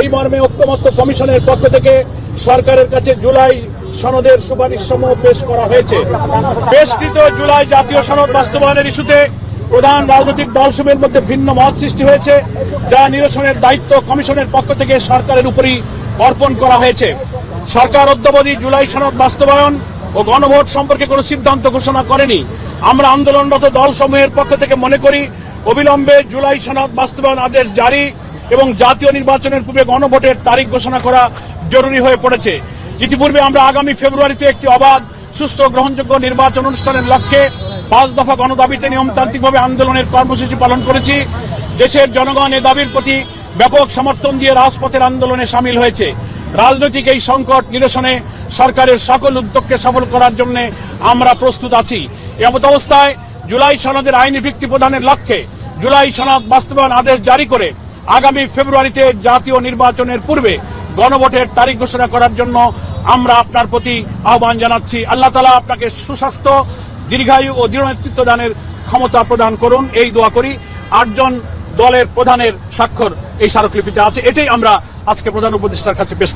এই মর্মে ঐক্যমত্য কমিশনের পক্ষ থেকে সরকারের কাছে জুলাই সনদের সুপারিশ সমূহ পেশ করা হয়েছে। পেশকৃত জুলাই জাতীয় সনদ বাস্তবায়নের ইস্যুতে প্রধান রাজনৈতিক দলসমূহের মধ্যে ভিন্ন মত সৃষ্টি হয়েছে, যা নিরসনের দায়িত্ব কমিশনের পক্ষ থেকে সরকারের উপরই অর্পণ করা হয়েছে। সরকার অদ্যাবধি জুলাই সনদ বাস্তবায়ন ও গণভোট সম্পর্কে কোনো সিদ্ধান্ত ঘোষণা করেনি। আমরা আন্দোলনরত দলসমূহের পক্ষ থেকে মনে করি, অবিলম্বে জুলাই সনদ বাস্তবায়ন আদেশ জারি এবং জাতীয় নির্বাচনের পূর্বে গণভোটের তারিখ ঘোষণা করা জরুরি হয়ে পড়েছে। ইতিপূর্বে আমরা আগামী ফেব্রুয়ারিতে একটি অবাধ, সুষ্ঠু গ্রহণযোগ্য নির্বাচন অনুষ্ঠানের লক্ষ্যে পাঁচ দফা গণদাবিতে নিয়মতান্ত্রিকভাবে আন্দোলনের কর্মসূচি পালন করেছি। দেশের জনগণ এ দাবির প্রতি ব্যাপক সমর্থন দিয়ে রাজপথের আন্দোলনে সামিল হয়েছে। রাজনৈতিক এই সংকট নিরসনে সরকারের সকল উদ্যোগকে সফল করার জন্য আমরা প্রস্তুত আছি। এমত অবস্থায় জুলাই সনদের আইনি ভিত্তি প্রদানের লক্ষ্যে জুলাই সনদ বাস্তবায়ন আদেশ জারি করে আগামী ফেব্রুয়ারিতে জাতীয় নির্বাচনের পূর্বে গণভোটের তারিখ ঘোষণা করার জন্য আমরা আপনার প্রতি আহ্বান জানাচ্ছি। আল্লাহ তালা আপনাকে সুস্বাস্থ্য, দীর্ঘায়ু ও দৃঢ় নেতৃত্ব দানের ক্ষমতা প্রদান করুন। এই দোয়া করি। আটজন দলের প্রধানের স্বাক্ষর এই স্মারকলিপিতে আছে। এটাই আমরা আজকে প্রধান উপদেষ্টার কাছে পেশ